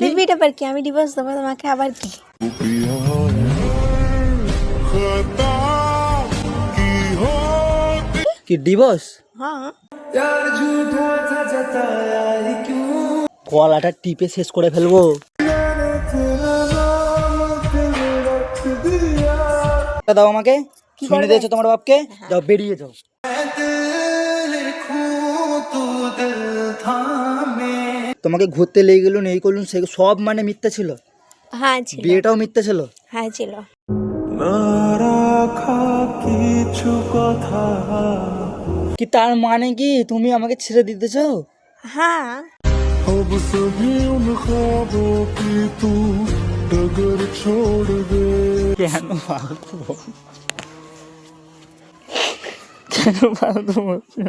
Repeat আবার কি আমি ডিভোর্স দেবো তোমাকে আবার কি কি ডিভোর্স হ্যাঁ কলাটা টিপে শেষ করে ফেলব। দাও আমাকে। শুনে দিয়েছ তোমার বাপকে? যাও বেরিয়ে যাও। তোমাকে ঘুরতে লেগে গেলুন এই করলুন সে সব মানে মিথ্যা ছিল হ্যাঁ ছিল বিয়েটাও মিথ্যা ছিল হ্যাঁ ছিল কি তার মানে কি তুমি আমাকে ছেড়ে দিতে চাও হ্যাঁ अब सभी उन ख्वाबों की तू डगर छोड़ दे কেন ফালতু বল? কেন ফালতু বলছো?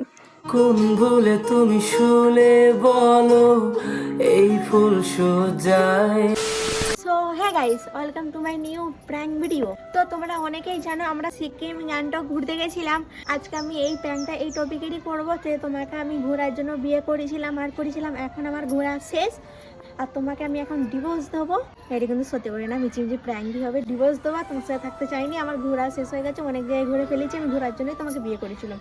কোন ভুলে তুমি শুলে বলো, এই ফুল সজ্জায় সো হ্যাঁ guys welcome to my new prank video তো তোমরা অনেকেই জানো, আমরা সিকিম, গ্যাংটক ঘুরতে গেছিলাম। আজকে আমি এই প্র্যাঙ্কটা এই টপিকেরই করব যে তোমাকে আমি ঘোরার জন্য বিয়ে করেছিলাম আর করেছিলাম, এখন আমার ঘোরা শেষ। আর তোমাকে আমি এখন ডিভোর্স দেবো। এটা কিন্তু সত্যি করে না মিচি মিচি প্র্যাঙ্কই হবে। ডিভোর্স দেবো, তোমার সাথে থাকতে চাইনি, আমার ঘোরা শেষ হয়ে গেছে, অনেক জায়গায় ঘুরে ফেলেছি, আমি ঘোরার জন্যই তোমাকে বিয়ে করেছিলাম।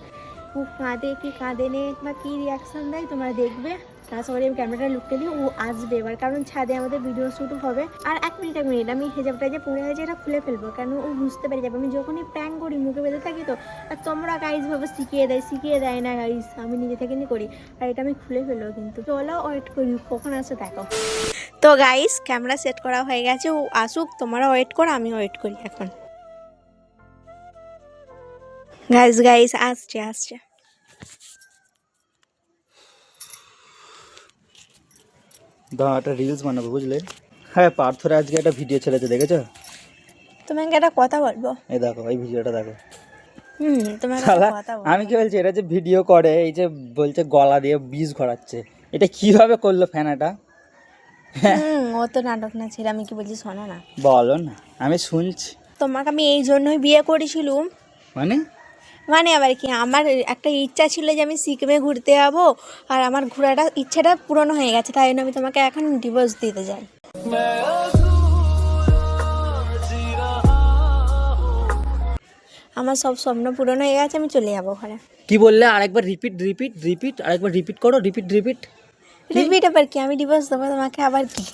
ও কাঁদে, কি কাঁদে নে, বা কী রিয়াকশন দেয় তোমরা দেখবে। তারপরে আমি ক্যামেরাটা লুকতে দিই ও আসবে। এবার কারণ ছাদে আমাদের ভিডিও শ্যুট হবে। আর এক মিনিট এক মিনিট আমি হেজাবটা যে পড়ে আছে এটা খুলে ফেলব। কেন ও বুঝতে পেরে যাবে। আমি যখনই প্র্যাঙ্ক করি, মুখে বেঁধে থাকি তো, আর তোমরা গাইজ ভাবে শিখিয়ে দেয় শিখিয়ে দেয় না গাইজ আমি নিজে থেকে নিয়ে করি। আর এটা আমি খুলে ফেলব কিন্তু। চলো ওয়েট করি, কখন আসে দেখো। তো গাইস ক্যামেরা সেট করা হয়ে গেছে। ও আসুক তোমরা ওয়েট করো আমি ওয়েট করি এখন। গাইস গাইস আসছে আসছে। দাও একটা রিলস বানাবো বুঝলে? হ্যাঁ পার্থরে আজকে একটা ভিডিও ছেড়েছে দেখেছ? তোমাকে একটা কথা বলব? এই দেখো এই ভিডিওটা দেখো। হুম তোমাকে কথা বলব। আমি কি বলছি এটা যে ভিডিও করে এই যে বলছে গলা দিয়ে বীজ ঘোরাচ্ছে এটা কীভাবে করল ফ্যানাটা হুম ও তো নাটক না ছিল আমি কি বলছি শোনো না। বলো না আমি শুনছি। তোমাকে আমি এই জন্যই বিয়ে করেছিলুম। মানে? মানে আবার কি আমার একটা ইচ্ছা ছিল যে আমি সিকিমে ঘুরতে যাব আর আমার ঘোরাটা ইচ্ছাটা পূরণ হয়ে গেছে তাই জন্য আমি তোমাকে এখন ডিভোর্স দিতে যাই আমার সব স্বপ্ন পূরণ হয়ে গেছে আমি চলে যাব ঘরে। কি বললে? আরেকবার রিপিট রিপিট রিপিট আরেকবার রিপিট করো রিপিট রিপিট রিপিট আবার কি? আমি ডিভোর্স দেবো তোমাকে আবার কি?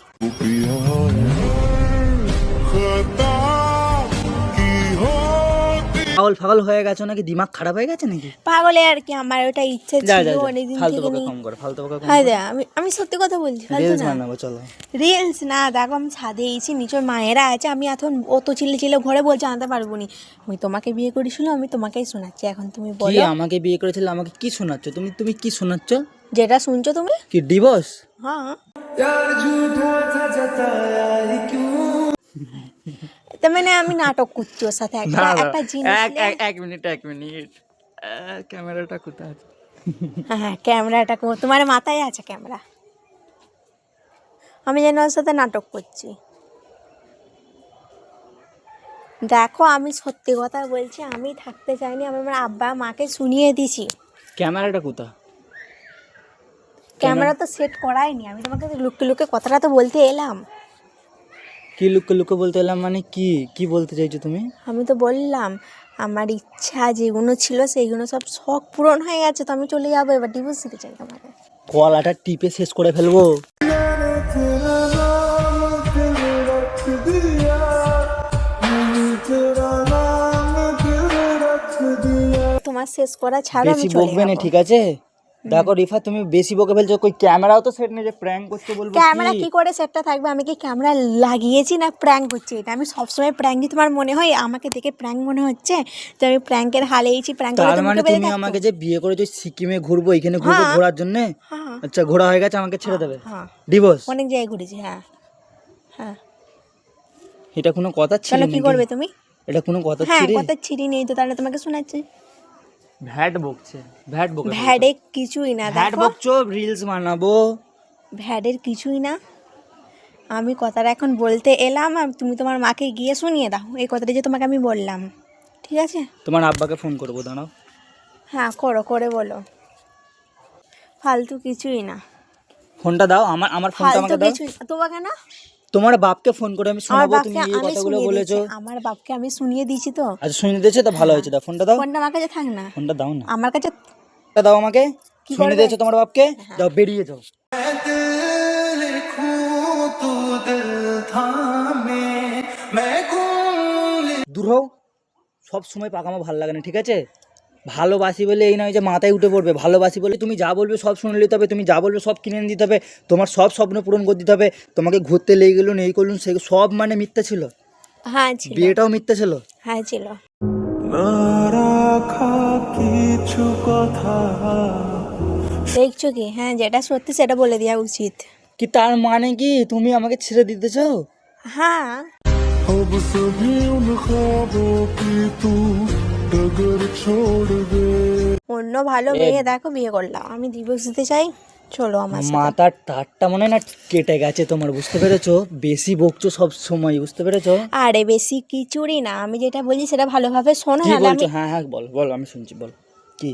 পাগল ফাগল হয়ে গেছো নাকি? দিমাগ খারাপ হয়ে গেছে নাকি? পাগলে আর কি আমার ওটা ইচ্ছে ছিল। অনেকদিন ফালতু বকে কম করো ফালতু বকে কম হ্যাঁ আমি আমি সত্যি কথা বলছি ফালতু রিলস না। বানাবো চলো। রিলস না দেখো আমি ছাদে এসেছি নিচের মায়েরা আছে আমি এখন অত চিল্লে চিল্লে ঘরে বলছে আনতে পারব নি। আমি তোমাকে বিয়ে করেছিল আমি তোমাকেই শোনাচ্ছি এখন তুমি কি বলো। আমাকে বিয়ে করেছিল আমাকে কি শোনাচ্ছ? তুমি তুমি কি শোনাচ্ছ? যেটা শুনছো তুমি? কি ডিভোর্স হ্যাঁ। তার মানে আমি নাটক করছি ওর সাথে একটা একটা জিনিস এক এক এক মিনিট এক মিনিট। ক্যামেরাটা কোথায় আছে? হ্যাঁ হ্যাঁ ক্যামেরাটা কো- তোমার মাথায় আছে ক্যামেরা? আমি যেন ওর সাথে নাটক করছি। দেখো আমি সত্যি কথা বলছি আমি থাকতে চাইনি আমি আমার আব্বা মাকে শুনিয়ে দিছি। ক্যামেরাটা কোথা ক্যামেরা তো সেট করাইনি আমি তোমাকে লুকে লুকে কথাটা তো বলতে এলাম। কি লুকো লুকো বলতে এলাম? মানে কি কি বলতে চাইছো তুমি? আমি তো বললাম আমার ইচ্ছা যেগুলো ছিল সেইগুলো সব শখ পূরণ হয়ে গেছে তো আমি চলে যাব এবার ডিভোর্স দিতে চাই তোমাকে। কলাটা টিপে শেষ করে ফেলব। তোমার শেষ করা ছাড়া আমি বকবে না ঠিক আছে? দেখো রিফা তুমি বেশি বকে ফেলছো। কই ক্যামেরাও তো সেট নেই যে প্র্যাঙ্ক করতে বলব ক্যামেরা কি? করে সেটটা থাকবে? আমি কি ক্যামেরা লাগিয়েছি না প্র্যাঙ্ক করছি? এটা আমি সবসময় প্র্যাঙ্কই তোমার মনে হয় আমাকে দেখে প্র্যাঙ্ক মনে হচ্ছে? যে আমি প্র্যাঙ্কের হালেইছি প্র্যাঙ্ক তার মানে তুমি আমাকে যে বিয়ে করেছ সিকিমে ঘুরবো এখানে ঘুরবো হ্যাঁ। ঘোরার জন্য? হ্যাঁ। আচ্ছা ঘোরা হয়ে গেছে আমাকে ছেড়ে দেবে। হ্যাঁ। ডিভোর্স অনেক জায়গায় ঘুরেছি হ্যাঁ। হ্যাঁ। এটা কোনো কথা ছিল কি করবে তুমি? এটা কোনো কথা হ্যাঁ ছিল কথা ছিঁড়ি নেই তো তাহলে তোমাকে শোনাচ্ছি। ভ্যাট বকছে ভ্যাট বকে ভ্যাডে কিছুই না ভ্যাট দেখো। বকছো রিলস বানাবো। ভ্যাডের কিছুই না। আমি কথাটা এখন বলতে এলাম আর তুমি তোমার মাকে গিয়ে শুনিয়ে দাও এই কথাটা যে তোমাকে আমি বললাম। ঠিক আছে? তোমার আব্বাকে ফোন করব দাঁড়াও। হ্যাঁ করো করে বলো। ফালতু কিছুই না। ফোনটা দাও আমার আমার ফোনটা ফালতু আমাকে দাও। কিছু তোমাকে না? তোমার বাপকে ফোন করে আমি শুনব তুমি এই কথাগুলো বলেছ। আমার বাপকে আমি শুনিয়ে দিয়েছি তো। আচ্ছা শুনিয়ে দিয়েছ তো ভালো হ্যাঁ। হয়েছে। দাও ফোনটা দাও। ফোনটা আমার কাছে থাক না। ফোনটা দাও না। আমার কাছে দাও আমাকে। শুনিয়ে দিয়েছ তোমার বাপকে। হ্যাঁ। দাও বেরিয়ে যাও। দূর হও। সব সময় পাকামো ভালো লাগে না ঠিক আছে? ভালোবাসি বলে এই নয় যে মাথায় উঠে পড়বে ভালোবাসি বলে তুমি যা বলবে সব শুনে নিতে হবে তুমি যা বলবে সব কিনে দিতে হবে তোমার সব স্বপ্ন পূরণ করে দিতে হবে তোমাকে ঘুরতে লেগে গেলুন এই করলুন সেই সব মানে মিথ্যা ছিল। হ্যাঁ ছিল। বিয়েটাও মিথ্যা ছিল? হ্যাঁ ছিল। কিছু কথা। দেখছ কি? হ্যাঁ যেটা সত্যি সেটা বলে দেওয়া উচিত। কি তার মানে কি? তুমি আমাকে ছেড়ে দিতে চাও? হ্যাঁ। অন্য ভালো মেয়ে দেখো বিয়ে করলাম। আমি ডিভোর্স দিতে চাই চলো আমার মাথার তারটা মনে না কেটে গেছে তোমার বুঝতে পেরেছ? বেশি বকছো সব সময় বুঝতে পেরেছ? আরে বেশি কিচুরি না আমি যেটা বলি সেটা ভালোভাবে শোনো কি হ্যাঁ হ্যাঁ বল বল আমি শুনছি বল। কি?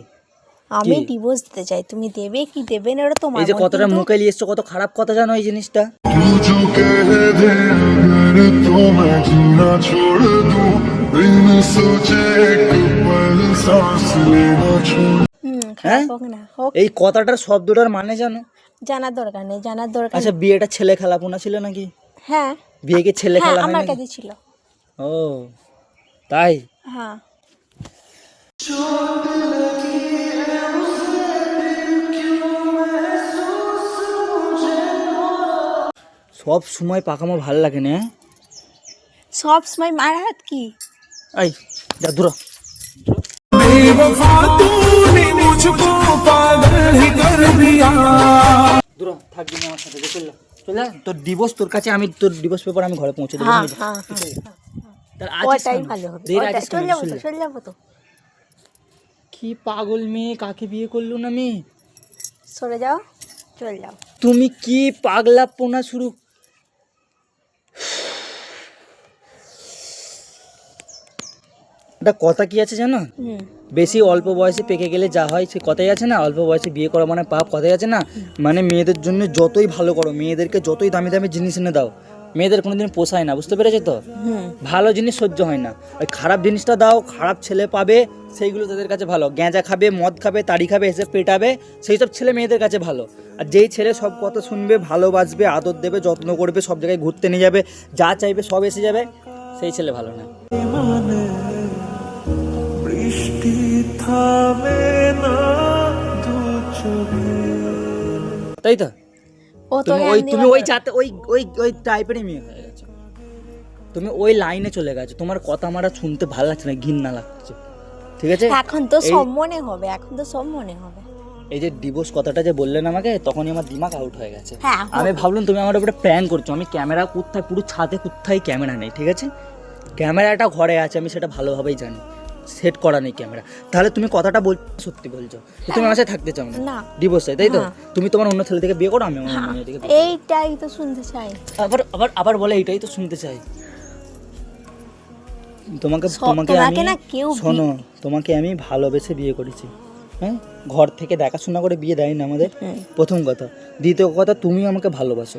আমি ডিভোর্স দিতে চাই তুমি দেবে কি দেবে না এটা তোমার এই যে কতটা মুখে নিয়ে এসছো কত খারাপ কথা জানো এই জিনিসটা? जो कह दे अगर तो मैं जीना छोड़ दूं बिन सोचे एक पल सांस लेना छोड़ হুম হ্যাঁ? খারাপ হোক না হোক এই কথাটার শব্দটার মানে জানো জানার দরকার নেই জানার দরকার আচ্ছা নেই। বিয়েটা ছেলে খেলাপোনা ছিল নাকি হ্যাঁ বিয়ে কি ছেলে হ্যাঁ খেলা হয় আমার নাকি কাছে ছিল ও তাই হ্যাঁ সব সময় পাকামো ভাল লাগে না হ্যাঁ? সব সময় মার হাত কি आई जा दूर তোর তোর কাছে আমি তোর পেপার আমি ঘরে পৌঁছে হ্যাঁ, হ্যাঁ, হ্যাঁ, কি পাগল মেয়ে কাকে বিয়ে করল না মেয়ে সরে যাও চলে যাও। তুমি কি পাগলা পোনা শুরু একটা কথা কি আছে জানো? বেশি অল্প বয়সে পেকে গেলে যা হয় সে কথাই আছে না? অল্প বয়সে বিয়ে করা মানে পাপ কথাই আছে না? মানে মেয়েদের জন্য যতই ভালো করো মেয়েদেরকে যতই দামি দামি জিনিস এনে দাও মেয়েদের কোনোদিন পোষায় না বুঝতে পেরেছ তো? ভালো জিনিস সহ্য হয় না। ওই খারাপ জিনিসটা দাও খারাপ ছেলে পাবে সেইগুলো তাদের কাছে ভালো। গ্যাঁজা খাবে মদ খাবে তাড়ি খাবে এসে পেটাবে সেই সব ছেলে মেয়েদের কাছে ভালো। আর যেই ছেলে সব কথা শুনবে ভালোবাসবে আদর দেবে যত্ন করবে সব জায়গায় ঘুরতে নিয়ে যাবে যা চাইবে সব এসে যাবে সেই ছেলে ভালো না। বৃষ্টি থামে না দু চোখে। তাই তো? ও তো তুমি ওই তুমি ওই যাতে ওই ওই ওই টাইপেরই মেয়ে। হয়ে গেছো তুমি ওই লাইনে চলে গেছো। তোমার কথা আমার শুনতে ভালো লাগছে না ঘৃণা লাগছে। ঠিক আছে? এখন তো সব মনে হবে এখন তো সব মনে হবে। এই যে ডিভোর্স কথাটা যে বললেন আমাকে তখনই আমার দিমাগ আউট হয়ে গেছে। হ্যাঁ আমি ভাবলাম তুমি আমার উপরে প্র্যাঙ্ক করছ। আমি ক্যামেরা কোথায় পুরো ছাদে কোথায় ক্যামেরা নেই ঠিক আছে? ক্যামেরাটা ঘরে আছে আমি সেটা ভালোভাবেই জানি। সেট করা নেই ক্যামেরা। তাহলে তুমি কথাটা বল সত্যি বলছো। তুমি আমার সাথে থাকতে চাও না? ডিভোর্স তাই তো? হ্যাঁ। তুমি তোমার অন্য ছেলে থেকে বিয়ে করো আমি আমার অন্য মেয়ে থেকে এইটাই তো শুনতে চাই। আবার আবার আবার বলে এইটাই তো শুনতে চাই। তোমাকে তোমাকে আমি শোনো তোমাকে আমি ভালোবেসে বিয়ে করেছি। হ্যাঁ? ঘর থেকে দেখাশোনা করে বিয়ে দেয় না আমাদের প্রথম কথা। দ্বিতীয় কথা তুমি আমাকে ভালোবাসো।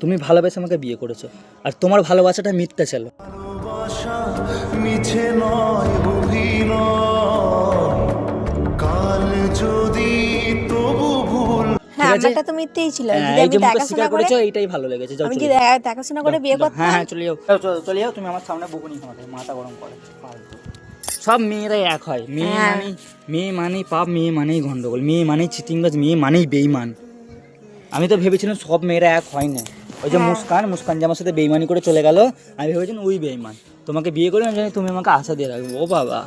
তুমি ভালোবেসে আমাকে বিয়ে করেছ। আর তোমার ভালোবাসাটা মিথ্যা ছিল। ভালোবাসা মিছে নয় আছে? আমারটা তো মিথ্যেই ছিল। হ্যাঁ, এই আমি যে মুখে স্বীকার করেছ এইটাই ভালো লেগেছে যাও আমি কি দেখাশোনা করে বিয়ে করতাম হ্যাঁ হ্যাঁ চলে যাও। যাও, চলে যাও তুমি আমার সামনে বকুনি আমাদের মাথা গরম করে। সব মেয়েরাই এক হয়। মেয়ে। মানেই মেয়ে মানেই পাপ মেয়ে মানেই গন্ডগোল। মেয়ে মানেই চিটিংবাজ মেয়ে মানেই বেইমান। আমি তো ভেবেছিলাম সব মেয়েরা এক হয় না। ওই যে। মুস্কান মুস্কান যে আমার সাথে বেইমানি করে চলে গেল আমি ভেবেছিলাম ওই বেইমান। তোমাকে বিয়ে করে আমি জানি তুমি আমাকে আশা দিয়ে রাখবে। ও বাবা।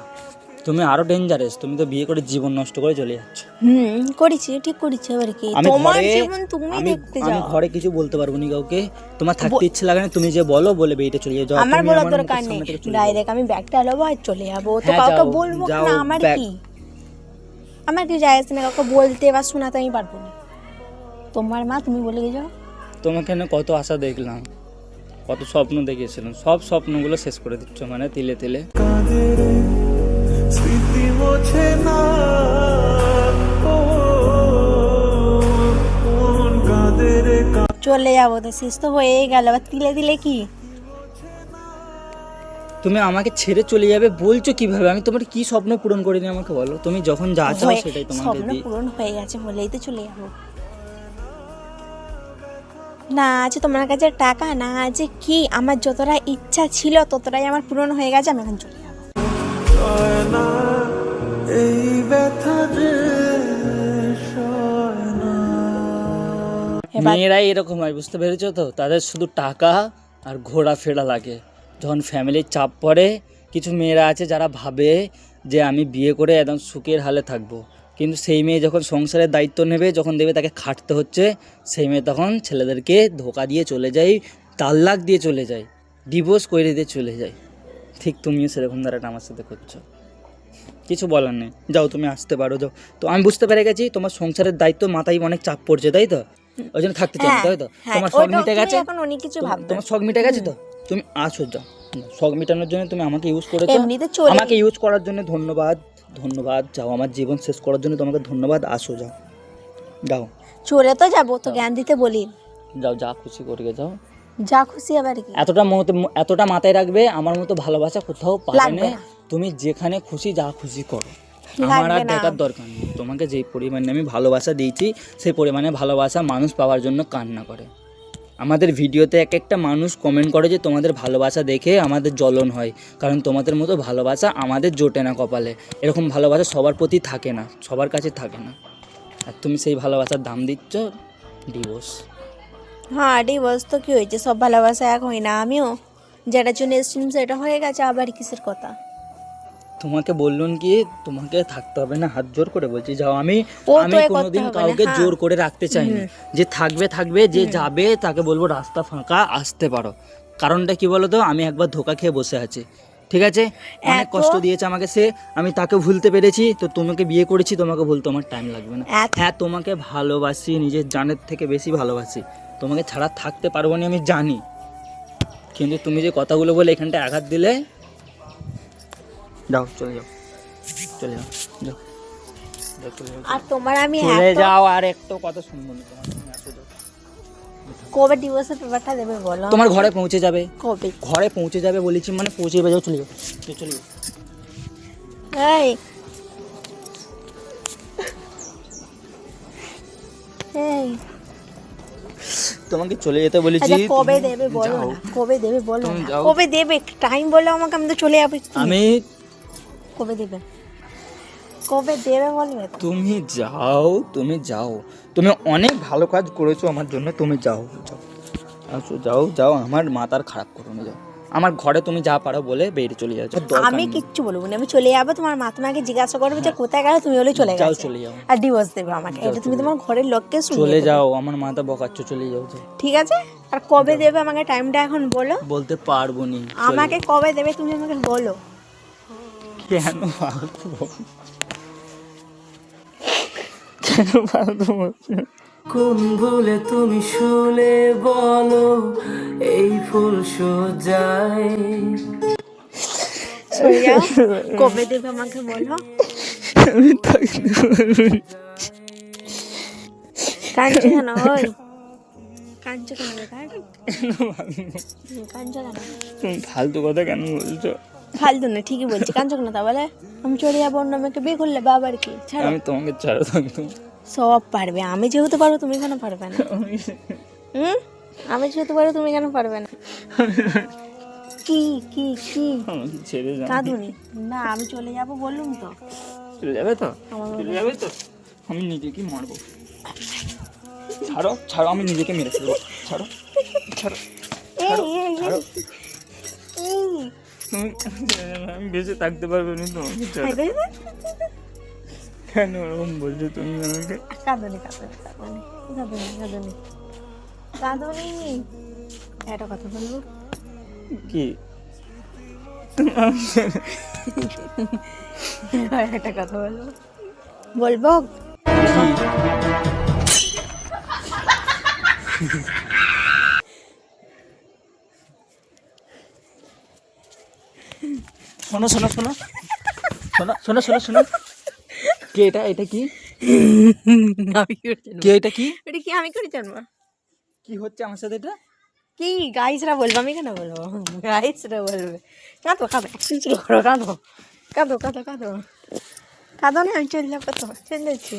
তুমি আরও ডেঞ্জারাস তুমি তো বিয়ে করে জীবন নষ্ট করে চলে যাচ্ছ। হুম করেছি ঠিক করেছি এবার কি? আমি তোমার জীবন তুমি আমি দেখতে আমি যাও। ঘরে কিছু বলতে পারব না কাউকে? তোমার থাকতে ইচ্ছে লাগে না? তুমি যে বলো বলে বেইটে চলে যাও। আমার বলার দরকার নেই। যাও। ডাইরেক্ট আমি ব্যাগটা নেব আর চলে যাব। তো হ্যাঁ, কাউকে বলব না আমার কি? আমার কি যায় না কাউকে বলতে বা শোনাতে আমি পারব না। তোমার মা তুমি বলে গেছো তোমাকে না কত আশা দেখলাম কত স্বপ্ন দেখেছিলাম। সব স্বপ্নগুলো শেষ করে দিচ্ছ মানে তিলে তিলে। স্মৃতি মোছে না। চলে যাব তো শেষ তো হয়েই গেল। আবার তিলে দিলে কি? তুমি আমাকে ছেড়ে চলে যাবে বলছো কীভাবে? আমি তোমার কি স্বপ্ন পূরণ করে করিনি আমাকে বলো। তুমি যখন যা চাও সেটাই তোমাকে স্বপ্ন পূরণ হয়ে গেছে বলেই তো চলে যাব। না আছে তোমার কাছে টাকা না আছে কি? আমার যতটা ইচ্ছা ছিল ততটাই আমার পূরণ হয়ে গেছে আমি এখন চলে সয় না এই ব্যথা যে সয় না। এবার মেয়েরাই এরকম হয় বুঝতে পেরেছ তো? তাদের শুধু টাকা আর ঘোরাফেরা লাগে। যখন ফ্যামিলির চাপ পড়ে কিছু মেয়েরা আছে যারা ভাবে যে আমি বিয়ে করে একদম সুখের হালে থাকব। কিন্তু সেই মেয়ে যখন সংসারের দায়িত্ব নেবে যখন দেবে তাকে খাটতে হচ্ছে সেই মেয়ে তখন ছেলেদেরকে ধোকা দিয়ে চলে যায় তাল্লাক দিয়ে চলে যায় ডিভোর্স করে দিয়ে চলে যায়। ঠিক তুমিও সেরকম ধারাটা আমার সাথে করছ। কিছু বলার নেই। যাও তুমি আসতে পারো যাও। তো আমি বুঝতে পেরে গেছি তোমার সংসারের দায়িত্ব মাথায় অনেক চাপ পড়ছে তাই তো? ওই জন্য থাকতে চাও না, তাই তো? হ্যাঁ, তোমার শখ মিটে গেছে? এখন অনেক কিছু তোমার- তোমার শখ মিটে গেছে তো? তুমি আসো যাও। শখ মেটানোর জন্য তুমি আমাকে ইউজ করেছ। আমাকে ইউজ করার জন্য ধন্যবাদ ধন্যবাদ। যাও আমার জীবন শেষ করার জন্য তোমাকে ধন্যবাদ। আসো যাও। যাও। চলে তো যাব তো জ্ঞান দিতে বলি। যাও যা খুশি করে যাও। যা খুশি আবার কি? এতটা মত- এতটা মাথায় রাখবে আমার মতো ভালোবাসা কোথাও পাবে না। তুমি যেখানে খুশি যা খুশি করো। আমার আর দেখার দরকার নেই। তোমাকে যে পরিমাণে আমি ভালোবাসা দিয়েছি সেই পরিমাণে ভালোবাসা মানুষ পাওয়ার জন্য কান্না করে। আমাদের ভিডিওতে এক একটা মানুষ কমেন্ট করে যে তোমাদের ভালোবাসা দেখে আমাদের জ্বলন হয়। কারণ তোমাদের মতো ভালোবাসা আমাদের জোটে না কপালে। এরকম ভালোবাসা সবার প্রতি থাকে না সবার কাছে থাকে না। আর তুমি সেই ভালোবাসার দাম দিচ্ছ ডিভোর্স হ্যাঁ ডিভোর্স তো কি হয়েছে? সব ভালোবাসা এক হয় না আমিও। যেটার জন্য এসেছিলাম সেটা হয়ে গেছে আবার কিসের কথা? তোমাকে বললুন কি তোমাকে থাকতে হবে না হাত জোর করে বলছি যাও আমি আমি কোনোদিন কাউকে হ্যাঁ। জোর করে রাখতে চাইনি। যে থাকবে থাকবে যে যাবে তাকে বলব রাস্তা ফাঁকা আসতে পারো। কারণটা কি বলো তো আমি একবার ধোকা খেয়ে বসে আছি। ঠিক আছে? অনেক কষ্ট দিয়েছে আমাকে সে আমি তাকে ভুলতে পেরেছি তো তোমাকে বিয়ে করেছি তোমাকে ভুলতে আমার টাইম লাগবে না। হ্যাঁ তোমাকে ভালোবাসি নিজের জানের থেকে বেশি ভালোবাসি। তোমাকে ছাড়া থাকতে পারব না আমি জানি। কিন্তু তুমি যে কথাগুলো বলে এখানটা আঘাত দিলে যাও চলে যাও। চলে যাও যাও। আর তোমার আমি চলে যাও আর একটু কথা শুনব না তোমার। কবে ডিভোর্সের পেপারটা দেবে বলো? তোমার ঘরে পৌঁছে যাবে। কবে? ঘরে পৌঁছে যাবে বলেছি মানে পৌঁছে যাবে যাও চলে যাও, চলে যাও। এই। এই। তোমাকে চলে যেতে বলেছি। আচ্ছা কবে দেবে বলো না কবে দেবে বলো না। কবে দেবে? টাইম বলো আমাকে আমি তো চলে যাব আমি কবে দেবে? কবে দেবে বলবে তুমি যাও তুমি যাও। তুমি অনেক ভালো কাজ করেছ আমার জন্য তুমি যাও যাও। আসো যাও যাও আমার মাথার খারাপ করো না যাও। আমার ঘরে তুমি যা পারো বলে বেরিয়ে চলে যাও। দরকার আমি কিচ্ছু বলব না আমি চলে যাব তোমার মা তোমাকে জিজ্ঞাসা করবে যে কোথায় গেলে তুমি হলে চলে যাও চলে যাও। আর ডিভোর্স দেবে আমাকে। এটা তুমি তোমার ঘরের লোককে চলে যাও আমার মাথা বকাচ্ছ চলে যাও। ঠিক আছে? আর কবে দেবে আমাকে টাইমটা এখন বলো? বলতে পারব নি আমাকে কবে দেবে তুমি আমাকে বলো। কেন কেন ফালতু কোন ভুলে তুমি শুলে বলো এই ফুল সোজায়। কবে দেবে আমাকে বলো আমি থাকতে পারব না। কেন? ওই। কাঁদছো কেন বেকার কাঁদছো কেন? তুমি ফালতু কথা কেন বলছো? ফালতু না ঠিকই বলছি। কাঁদছো কেন তা বলে আমি চলে যাব অন্য মেয়েকে বিয়ে করলে বাবার কি? ছাড়ো। আমি তোমাকে ছাড়া থাকতো সব পারবে। আমি যেহেতু পারব তুমি কেন পারবে না? হুম? আমি যেহেতু পারব তুমি কেন পারবে না। কি কি কি? ছেড়ে যাও কাঁদুনি। না আমি চলে যাব বললুম তো। চলে যাবে তো? চলে যাবে তো? আমি নিজেকে মারবো। ছাড়ো ছাড়ো আমি নিজেকে মেরে ফেলব। ছাড়ো ছাড়ো ছাড়ো আমি বেঁচে থাকতে পারব না তোমাকে ছাড়ো। কেন ওরকম বলছো তুমি আমাকে? কাঁদুনি কাঁদুনি কাঁদুনি কাঁদুনি কাঁদুনি। একটা কথা বলব? কি? একটা কথা বলব? বলব? শোনো শোনো শোনো। শোনো শোনো শোনো শোনো। কে এটা? এটা কি? আমি করে জানব কে এটা কি? এটা কি আমি করে জানব কি হচ্ছে আমার সাথে এটা? কি গাইসরা বলব? আমি কেন বলব? গাইসরা বলবে। কাঁদো কাঁদো অ্যাকশন শুরু করো কাঁদো। কাঁদো কাঁদো কাঁদো। কাঁদো না আমি চলে যাব তো চলে যাচ্ছি।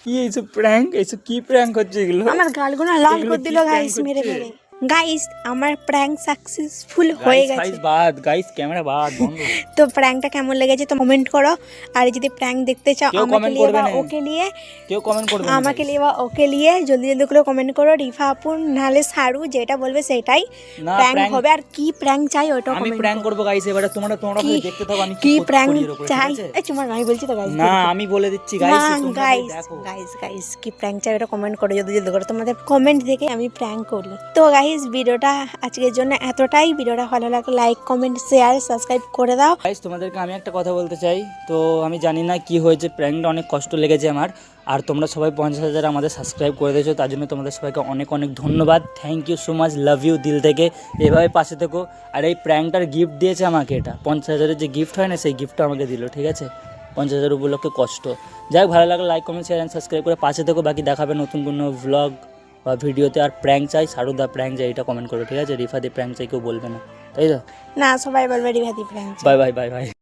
কি এইসব প্র্যাঙ্ক এইসব কি প্র্যাঙ্ক হচ্ছে এগুলো? আমার গালগুলো লাল করে দিল গাইস মেরে মেরে। গাইস আমার প্র্যাঙ্ক সাকসেসফুল হয়ে গেছে। বাদ গাইস ক্যামেরা বাদ বন্ধ। তো প্র্যাঙ্কটা কেমন লেগেছে তো কমেন্ট করো। আর যদি প্র্যাঙ্ক দেখতে চাও আমাকে নিয়ে বা ওকে নিয়ে কেউ কমেন্ট করবে আমাকে নিয়ে বা ওকে নিয়ে জলদি জলদি করে কমেন্ট করো। রিফা আপুর নাহলে সারু যেটা বলবে সেটাই। প্র্যাঙ্ক হবে আর কি প্র্যাঙ্ক চাই ওটা আমি প্র্যাঙ্ক করব গাইস এবারে তোমরা তোমরা দেখতে থাকো আমি কি প্র্যাঙ্ক চাই? এই তোমার আমি বলছি তো গাইস না আমি বলে দিচ্ছি গাইস গাইস গাইস গাইস কি প্র্যাঙ্ক চাই ওটা কমেন্ট করো যদি জলদি করে। তোমাদের কমেন্ট দেখে আমি প্র্যাঙ্ক করি। তো গাইস ভিডিওটা আজকের জন্য এতটাই। ভিডিওটা ভালো লাগলে লাইক কমেন্ট শেয়ার সাবস্ক্রাইব করে দাও। গাইস তোমাদেরকে আমি একটা কথা বলতে চাই। তো আমি জানি না কি হয়েছে প্র্যাঙ্কটা অনেক কষ্ট লেগেছে আমার। আর তোমরা সবাই পঞ্চাশ হাজার আমাদের সাবস্ক্রাইব করে দিয়েছ, তার জন্য তোমাদের সবাইকে অনেক অনেক ধন্যবাদ। Thank you so much love you দিল থেকে। এভাবে পাশে থেকো। আর এই প্র্যাঙ্কটার গিফট দিয়েছে আমাকে এটা। পঞ্চাশ হাজারের যে গিফট হয় না, সেই গিফটটা আমাকে দিল, ঠিক আছে? পঞ্চাশ হাজার উপলক্ষে কষ্ট। যাই ভালো লাগল like comment share and subscribe করে পাশে থেকো। বাকি দেখাবে নতুন কোনো ভ্লগ বা ভিডিওতে আর প্র্যাঙ্ক চাই সারুদা প্র্যাঙ্ক চাই এটা কমেন্ট করো ঠিক আছে? রিফাদি প্র্যাঙ্ক চাই কেউ বলবে না। তাই তো? না সবাই বলবে রিফাদি prank bye bye bye bye